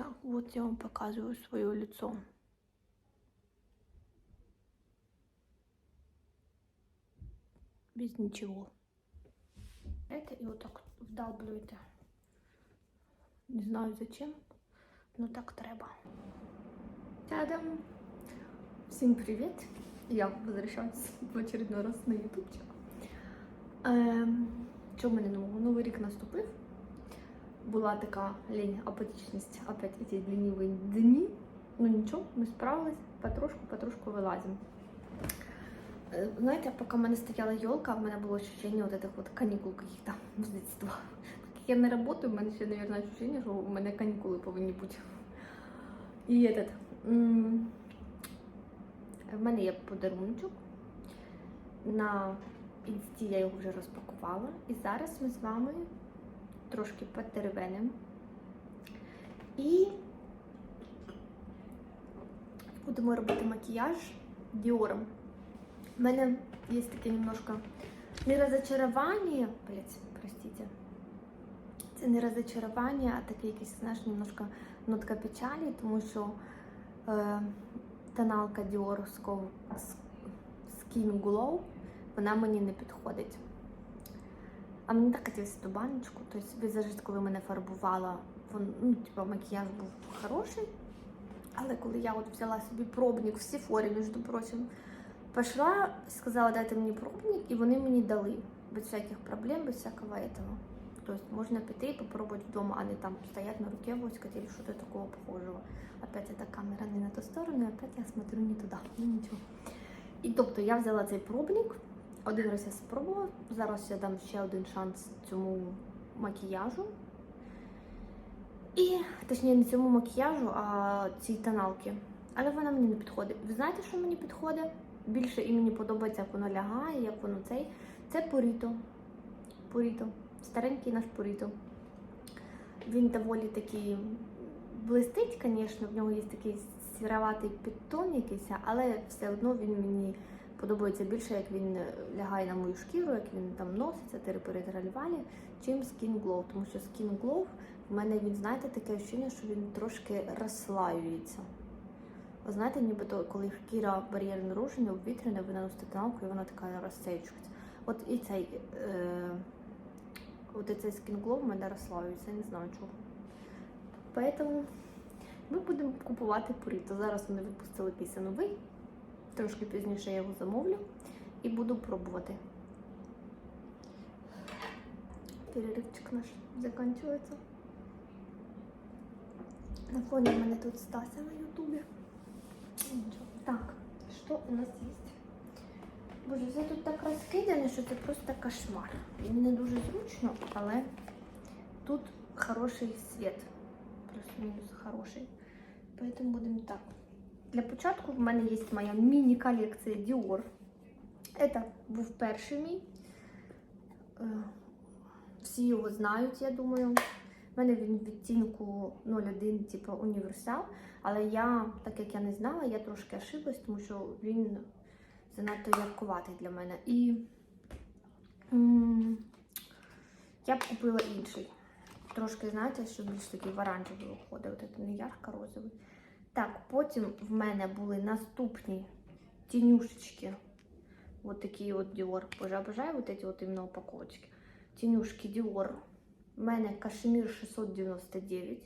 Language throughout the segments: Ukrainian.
Так, вот я вам показываю свое лицо. Без ничего. Это и вот так вдалблюєте. Не знаю зачем, но так треба. Тадам! Всем привет! Я возвращаюсь в очередной раз на ютубчик. Ем, що в мене нового? Новий рік наступив. Була така лінь, апатичність, опять ці ліниві дні. Ну нічого, ми справились, потрошку, потрошку вилазимо. Е, Знаєте, поки в мене стояла елка, в мене було ощущение вот этих вот канікул каких-то з дитинства. Так я не працюю, в мене ще, мабуть, ощущение, що у мене канікули повинні бути. І этот, в мене є подаруночок. На інсті я його вже розпакувала. І зараз ми з вами трошки потеревенимо. І будемо робити макіяж діором. У мене є таке немножко не розочарування, блять, простите. Це не розочарування, а таке якесь, знаєш, немножко нотка печалі, тому що е, тоналка Dior Sco- Skin Glow, вона мені не підходить. А мені так хотілося ту баночку. Тобто візажист, коли мене фарбувала, він, ну, типу, макіяж був хороший. Але коли я от взяла собі пробник в Сіфорі, між прочим, пішла, сказала, дайте мені пробник, і вони мені дали. Без всяких проблем, без всякого этого. Тобто можна піти і попробувати вдома, а не там стоять на руке воськать или что-то такого похожого. Опять эта камера не на ту сторону, опять я смотрю не туди. Ну нічого. І тобто я взяла цей пробник, один раз я спробувала, зараз я дам ще один шанс цьому макіяжу. І, точніше, не цьому макіяжу, а цій тоналки. Але вона мені не підходить. Ви знаєте, що мені підходить? Більше і мені подобається, як воно лягає, як воно цей. Це Поріто. Поріто. Старенький наш Поріто. Він доволі такий блистить, звісно, в нього є такий сіроватий підтон якийсь, але все одно він мені подобається більше, як він лягає на мою шкіру, як він там носиться, територіалівалі, чим Skin Glow. Тому що Skin Glow в мене він, знаєте, таке ощущення, що він трошки розслаюється. Ви знаєте, нібито коли шкіра бар'єр нарушення, обвітряна, ви наносите тоналку, і вона така розсечується. От і цей, е, от і цей Skin мене розслаюється, не знаю чого. Поэтому ми будемо купувати Пуріто. Зараз вони випустили якийсь новий. Трошки пізніше я його замовлю і буду пробувати. Перерывчик наш закінчується. На фоні в мене тут Стася на Ютубі. Так, що у нас є? Боже, це тут так розкидане, що це просто кошмар. І не дуже зручно, але тут хороший світ. Плюс-мінус хороший. Поэтому будемо так. Для початку в мене є моя міні-колекція Dior. Це був перший мій. Е, Всі його знають, я думаю. У мене він відтінку 01, типу універсал. Але я, так як я не знала, я трошки ошиблась, тому що він занадто яркуватий для мене. І я б купила інший. Трошки, знаєте, що більш такий в оранжевий виходить, от це не ярко-розовий. Так, потім в мене були наступні тінюшечки. Вот такі от Dior. Боже, обожаю вот эти от іменно упаковочки. Тінюшки Dior. У мене кашемір 699.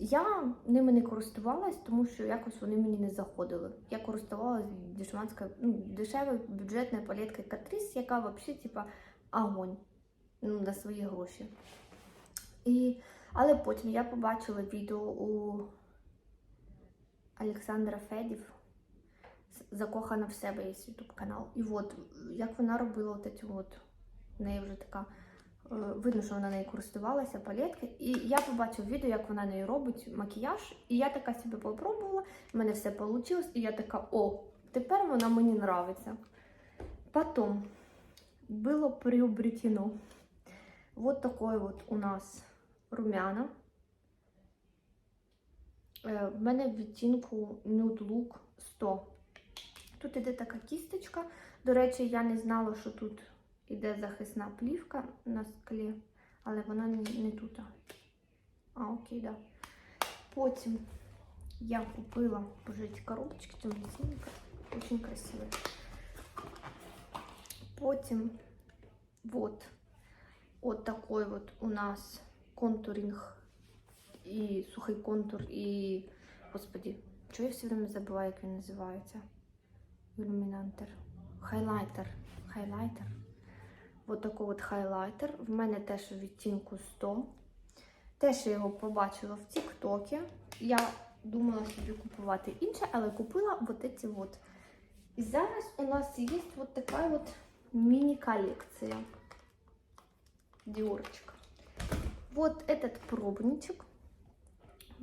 Я ними не користувалась, тому що якось вони мені не заходили. Я користувалась дешманською, ну, дешевою бюджетною палеткою Catrice, яка взагалі, типа, огонь ну, на свої гроші. І, але потім я побачила відео у Олександра Федів Закохана в себе є ютуб канал. І от як вона робила от ці от, в неї вже така, е, видно, що вона нею користувалася, палетки. І я побачила відео, як вона нею робить макіяж. І я така собі попробувала, в мене все вийшло, і я така, о, тепер вона мені нравиться. Потом было приобретено вот такое вот у нас румяна. Е, В мене в відтінку Nude Look 100. Тут іде така кісточка. До речі, я не знала, що тут іде захисна плівка на склі, але вона не, тут. А, окей, да. Потім я купила, боже, ці коробочки, магазин, дуже красиві. Потім вот, вот такой вот у нас контуринг і сухий контур, і, господи, чого я все время забуваю, як він називається? Ілюмінантер. Хайлайтер. Хайлайтер. Вот такий от хайлайтер. В мене теж у відтінку 100. Теж я його побачила в Тіктокі. Я думала собі купувати інше, але купила вот ці от. І зараз у нас є вот така от міні-колекція. Діорочка. Вот этот пробничок.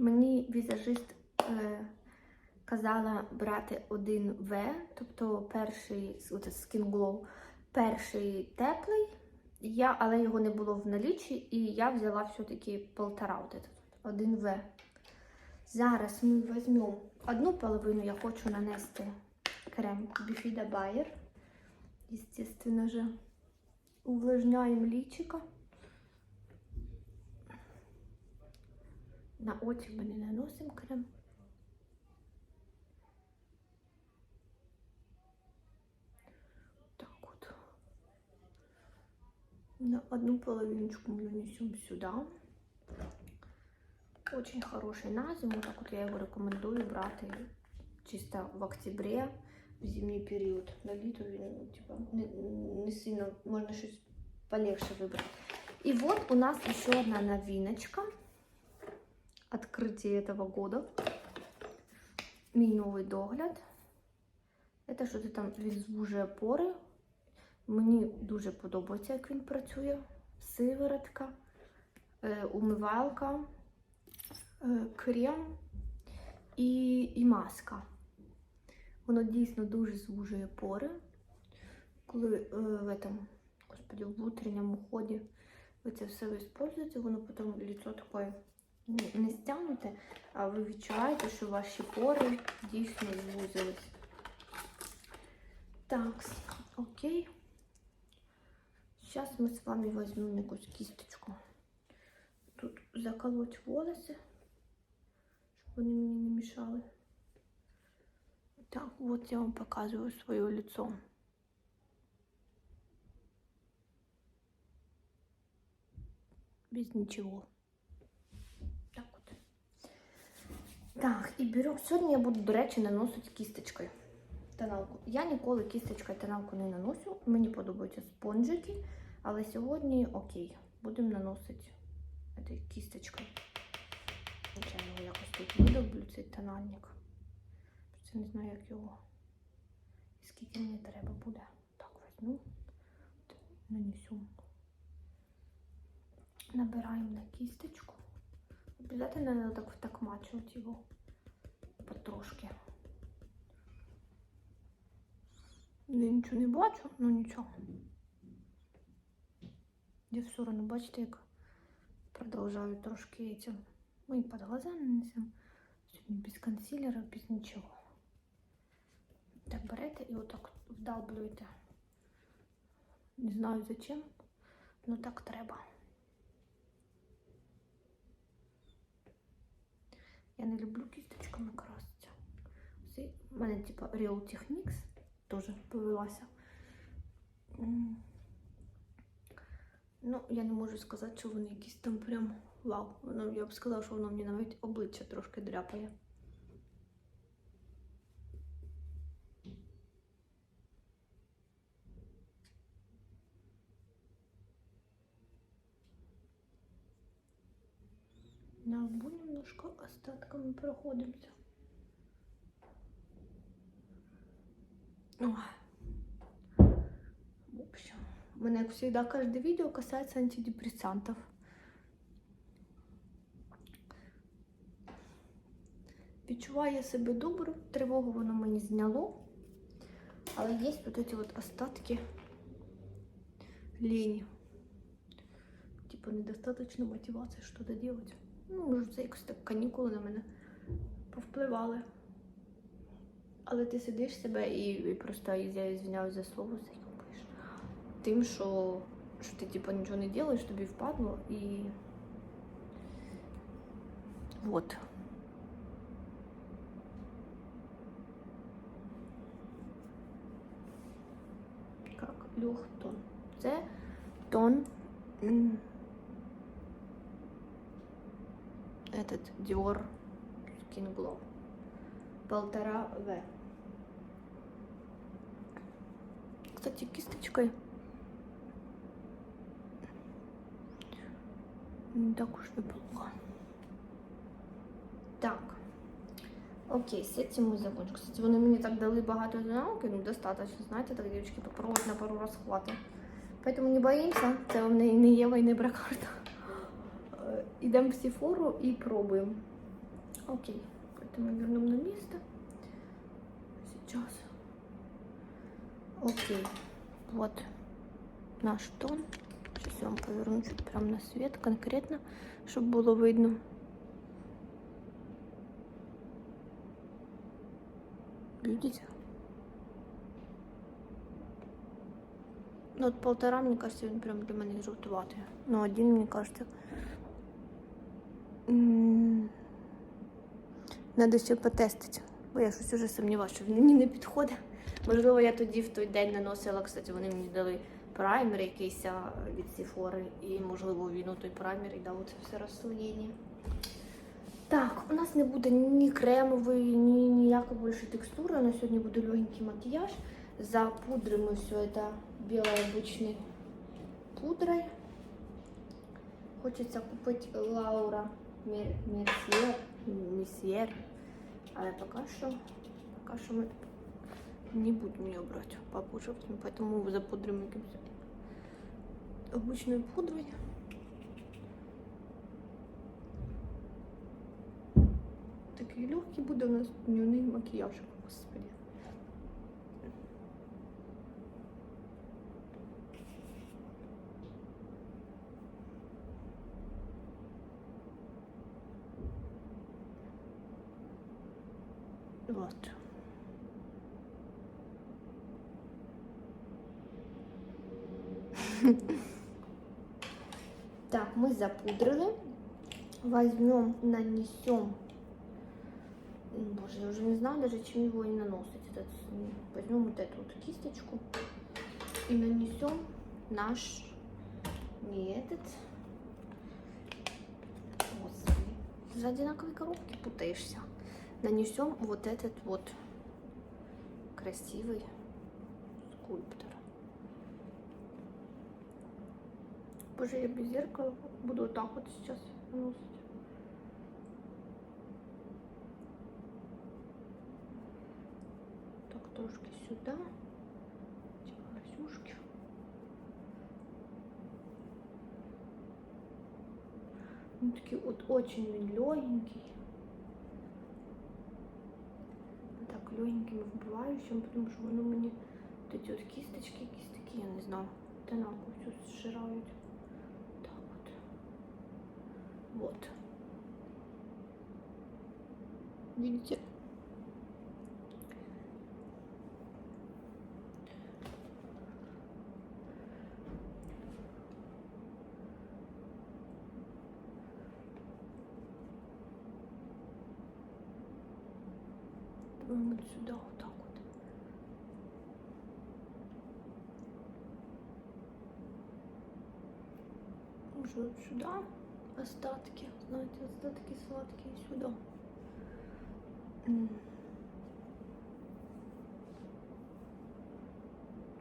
Мені візажист е, казала брати один В, тобто перший Skin Glow, перший теплий, я, але його не було в налічі, і я взяла все-таки полтора, от этот, один В. Зараз ми візьмемо одну половину, я хочу нанести крем Bifida Bayer. Естественно увлажняємо личико. На очі ми не наносимо крем. Так вот. На одну половиночку мы нанесем сюда. Очень хороший на зиму. Так вот я его рекомендую брать чисто в октябре, в зимний период. На літо він, типа, не, не сильно, можно щось полегче выбрать. И вот у нас еще одна новиночка. Открытие этого года. Мій новий догляд. Це що ти там відзвужує пори. Мені дуже подобається, як він працює. Сиворотка, е, умивалка, е, крем і, і маска. Воно дійсно дуже звужує пори. Коли е, в этом, господи, в утренньому ході ви це все використовуєте, воно потім лицо таке ну, не стягнуте, а ви відчуваєте, що ваші пори дійсно звузились. Так, окей. Сейчас мы с вами возьмем якусь кисточку. Тут заколоть волосы, чтобы они мне не мешали. Так, вот я вам показываю свое лицо. Без ничего. Так, і беру. Сьогодні я буду, до речі, наносити кісточкою тоналку. Я ніколи кісточкою тоналку не наношу. Мені подобаються спонжики, але сьогодні окей, будемо наносити кісточкою. Я його якось тут видоблю, цей тональник. Просто не знаю, як його. І скільки мені треба буде. Так, візьму, нанесу. Набираємо на кисточку. Обязательно надо так, так мачивать его потрошки. Я нічого не бачу, ну нічого. Я все одно, бачите, як продовжую трошки этим. Ми і під глаза нанесемо. Сьогодні без консилера, без нічого. Так берете і отак вдалблюєте. Не знаю зачем, но так треба. Я не люблю кісточками краситися. У мене типа Real Techniques теж повелася. Ну, я не можу сказати, що вони якісь там прям вау. Воно, я б сказала, що воно мені навіть обличчя трошки дряпає. На лбу немножко остатками проходимся. В общем, у меня, как всегда, каждое видео касается антидепрессантов. Відчуваю я себе добре, тривогу воно мені зняло, але є тут ці от остатки лені. Типа недостаточно мотивації щось робити. Ну, може, це якось так канікули на мене повпливали. Але ти сидиш себе і, і просто я звіняюсь за слово зайобуєш. Тим, що що ти типу, нічого не робиш, тобі впадло і. От. Как? люх тон. Це тон. Этот Dior Skin Glow. Полтора В. Кстати, кисточкой. Не так уж неплохо. Так. Окей, з цим ми закончили. Кстати, вони мені так дали багато науки, ну достатньо, знаєте, так, дівчатки, попробувати на пару раз хватить. Поэтому не боїмося, це вам не, не Єва і не бракарта. Ідемо в Сіфору і пробуємо. Окей, поэтому вернем на место. Сейчас. Окей, вот наш тон. Сейчас я вам поверну чуть прямо на свет конкретно, чтобы было видно. Видите? Ну, от полтора, мне кажется, він прям для мене жовтуватий. Ну, один, мне кажется. Надо ще потестити. Бо я щось вже сумніваюся, що мені не підходить. Можливо, я тоді в той день наносила, кстати, вони мені дали праймер якийсь від Sephora, і можливо він у той праймер і дав це все розслоєння. Так, у нас не буде ні кремової, ні ніякої більше текстури. У нас сьогодні буде легенький макіяж. Запудримо все это белой обычной пудрой. Хочеться купити Лаура Мер- Мерсьєр, Месьєр. Але поки що, поки що ми не будемо її брати попозже, поэтому запудримо якимось обычной пудрою. Такий легкий буде у нас дневний макіяж, господи. Вот. Так, мы запудрили. Возьмем, нанесем. Боже, я уже не знаю даже, чем его и наносить. Этот, возьмем вот эту вот кисточку и нанесем наш, не этот, Господи, за одинаковые коробки путаешься. Нанесем вот этот вот красивый скульптор. Боже, я без зеркала буду вот так вот сейчас наносить. Так, трошки сюда. Эти глазюшки. Он такий вот очень легенький. Так, легеньким вбиваючим, потому що воно мені от эти от кісточки, якісь такі, я не знаю, тоналку всю зжирають. Так от. Вот. Видите? Давай вот сюда, вот так вот. Уже вот сюда остатки, знаете, остатки сладкие сюда.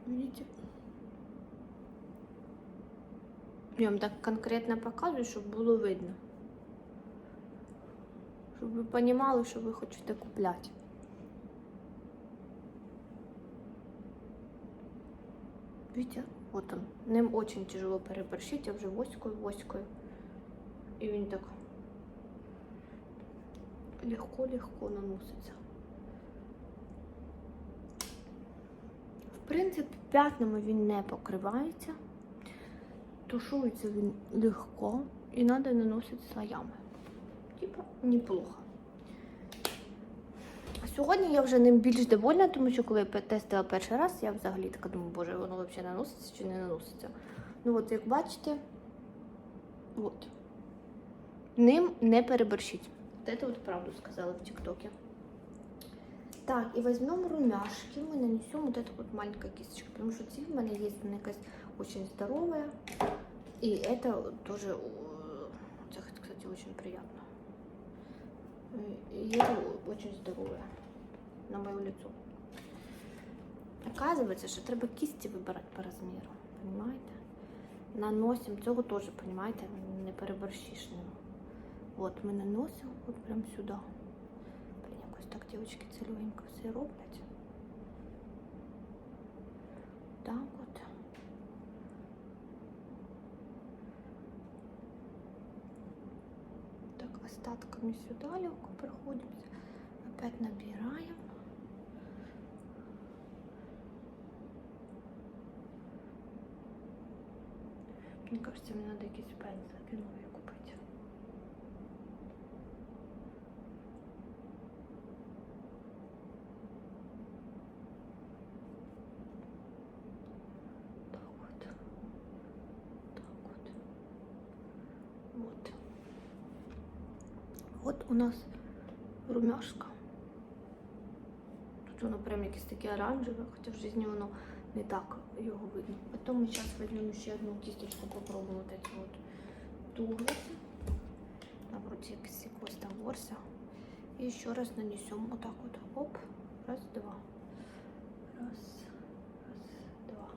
Видите? Я вам так конкретно показую, щоб було видно. Щоб ви розуміли, що ви хочете купляти. Видите, вот он. Ним очень тяжело переборщить, я вже воською, воською. І він так легко-легко наноситься. В принципі, п'ятнами він не покривається. Тушується він легко і треба наносити слоями. Типа неплохо. Сьогодні я вже ним більш довольна, тому що коли я тестила перший раз, я взагалі така думаю, боже, воно взагалі наноситься чи не наноситься. Ну от як бачите, от. Ним не переборщить. От це от правду сказали в Тіктокі. Так, и возьмем румяшки, мы нанесем вот эту вот маленькую кисточку, потому что ці в мене есть она якась очень здоровая. И это тоже, э, это, кстати, очень приятно. И- И это очень здоровое на мое лицо. Оказывается, що треба кисті вибирати по розміру, понимаете? Наносимо, цього теж, понимаете, не переборщиш ним. От ми наносимо от прям сюди. Блін, якось так дівчатки цільовенько все роблять. Так от. Так, остатками сюда легко проходимся. Опять набираем. Мне кажется, мне надо якийсь пензлик новий купити. Так вот. Так вот. Вот. От у нас румяшка. Тут воно прям якесь таке оранжеве, хоча в житті воно не так його видно. Потім ми зараз візьмемо ще одну кісточку, попробуємо вот эти вот туглиси. На вроде якийсь якось там ворся. І ще раз нанесемо отак от. Оп. Раз, два. Раз, раз, два.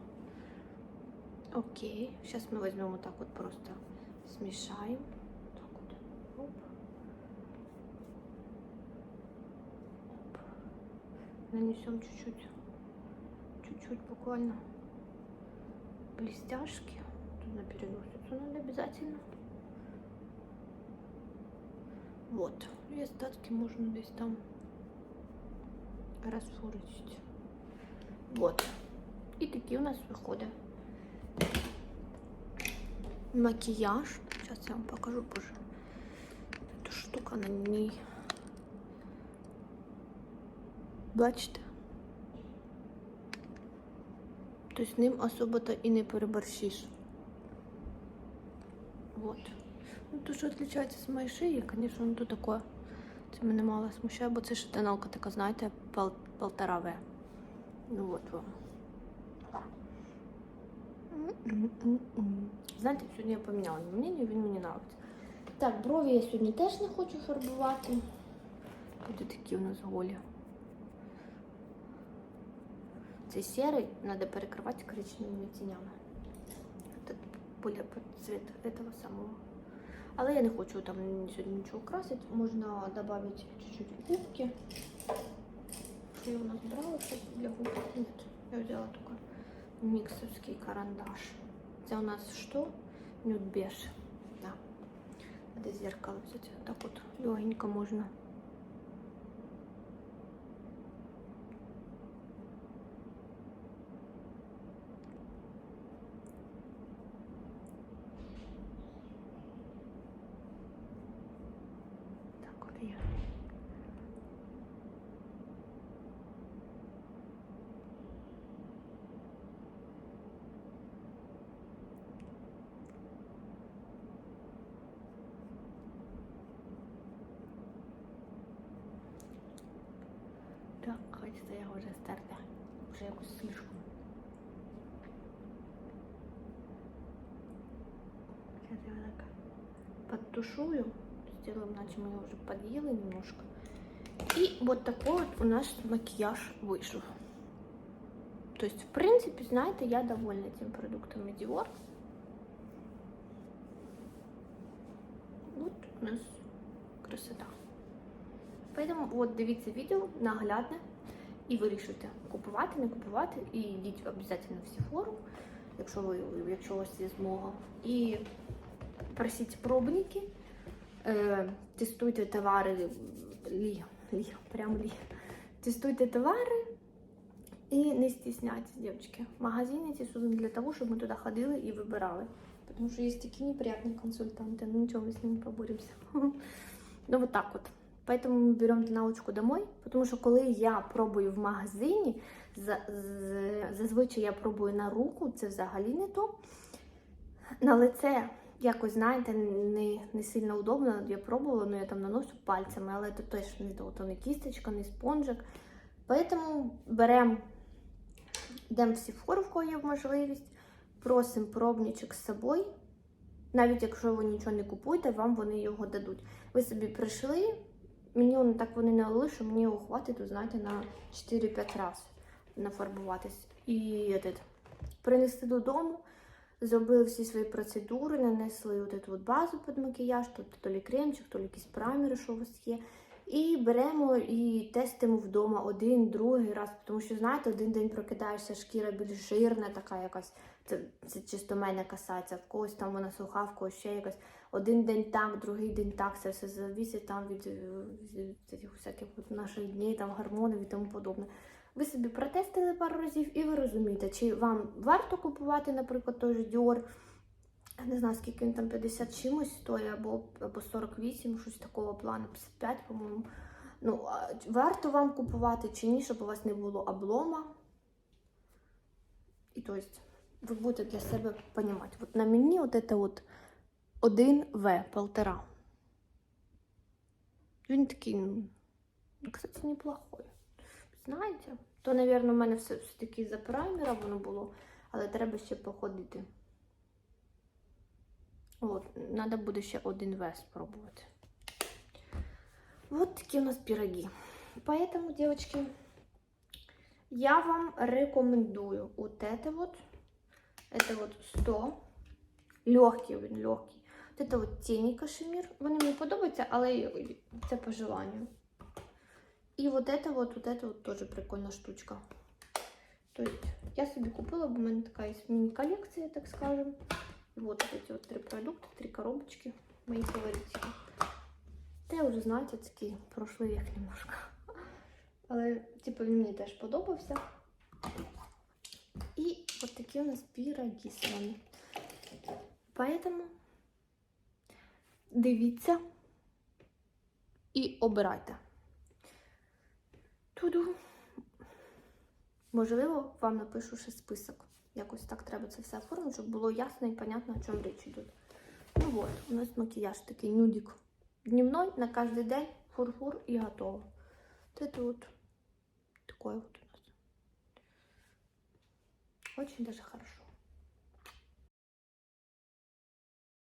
Окей. Сейчас мы возьмем вот так вот просто смешаем. Так вот. Оп. Чуть-чуть. Чуть-чуть буквально блестяшки. Тут на переносицу надо обязательно. Вот. І остатки можна десь там розфуричити. Вот. І такий у нас виходить макияж. Сейчас я вам покажу, боже. Эта штука на ній. Бачите? Тобто ним особо-то і не переборщиш. Вот. Ну, то, що відрізняється з моєї шиї, звісно, ну то таке. Це мене мало смущає, бо це ще така, знаєте, пол, полтора. Ну от вам. Знаєте, сьогодні я поміняла мнення, він мені подобається. Так, брові я сьогодні теж не хочу фарбувати. Буде такі у нас голі. Цей серий треба перекривати коричневими тінями. Це більше під цвіт этого самого. Але я не хочу там сьогодні нічого красити. Можна додати чуть-чуть губки. Що я у нас брала для губ? Ні, я взяла тільки міксовський карандаш. Це у нас що? Нюд беж. Да. Надо зеркало взяти. Так от легенько можна. Так от я Так, хочеться його вже стерти. Вже якось слишком. Сейчас я вот так подтушую. Сделаем, иначе мы его уже подъели немножко. И вот такой вот у нас макияж вышел. То есть, в принципе, знаете, я довольна этим продуктом Dior. Вот у нас красота. Поэтому от дивіться відео наглядне і вирішуйте, купувати, не купувати. І йдіть обов'язково в Sephora, якщо ви, якщо у вас є змога. І просіть пробники, е, тестуйте товари лі, лі, прям лі. Тестуйте товари і не стісняйтесь, дівчатки. Магазини ці создані для того, щоб ми туди ходили і вибирали. Тому що є такі неприятні консультанти, ну нічого, ми з ними поборемося. Ну, вот так вот. Поэтому мы берем тоналочку домой, потому що коли я пробую в магазині, за- з- зазвичай я пробую на руку, це взагалі не то. На лице якось, знаєте, не, не сильно удобно. Я пробувала, ну я там наношу пальцями, але це теж не то. То не кісточка, не спонжик. Поэтому беремо, йдемо всі в фор, в кого є можливість, просимо пробничок з собою. Навіть якщо ви нічого не купуєте, вам вони його дадуть. Ви собі прийшли, мені так вони не лили, що мені його хватить, знаєте, на 4-5 разів нафарбуватись. І этот, принести додому, зробили всі свої процедури, нанесли от от базу під макіяж, тут то лі кремчик, то лі якісь праймери, що у вас є. І беремо і тестимо вдома один, другий раз, тому що, знаєте, один день прокидаєшся, шкіра більш жирна, така якась. Це, це чисто мене касається, в когось там вона суха, в когось ще якась. Один день так, другий день так, це все завісить там від, від цих всяких от наших днів, там гормонів і тому подобне. Ви собі протестили пару разів і ви розумієте, чи вам варто купувати, наприклад, той же Dior, не знаю, скільки він там 50 чимось стоїть, або, або 48, щось такого плану, 55, по-моєму. Ну, варто вам купувати чи ні, щоб у вас не було облома. І то есть, ви будете для себе розуміти. От на мені от це от 1В, полтора. Він такий, ну, кстати, неплохой. Знаєте? То, мабуть, у мене все, все таки за праймера воно було, але треба ще походити. От, треба буде ще один В спробувати. Вот такие у нас пироги. Поэтому, девочки, я вам рекомендую вот это вот. Это вот 100. Легкий, він легкий. Вот это вот тіні кашемір. Вони мені подобаються, але це по желанию. І вот это вот, вот это вот тоже прикольна штучка. То есть я собі купила, бо в мене така є міні-колекція, так скажем. Вот эти вот три продукта, три коробочки. Мои фаворитики. Та я вже, знаєте, такий прошлий вік немножко. Але, типу, він мені теж подобався. І от такі у нас піроги з вами. Поэтому дивіться і обирайте. Туду. Можливо, вам напишу ще список. Якось так треба це все оформити, щоб було ясно і понятно, о чому річ йде. Ну вот, у нас макияж такий нюдик. Дневной на каждый день фурфур и готово. Это вот такое вот у нас. Очень даже хорошо.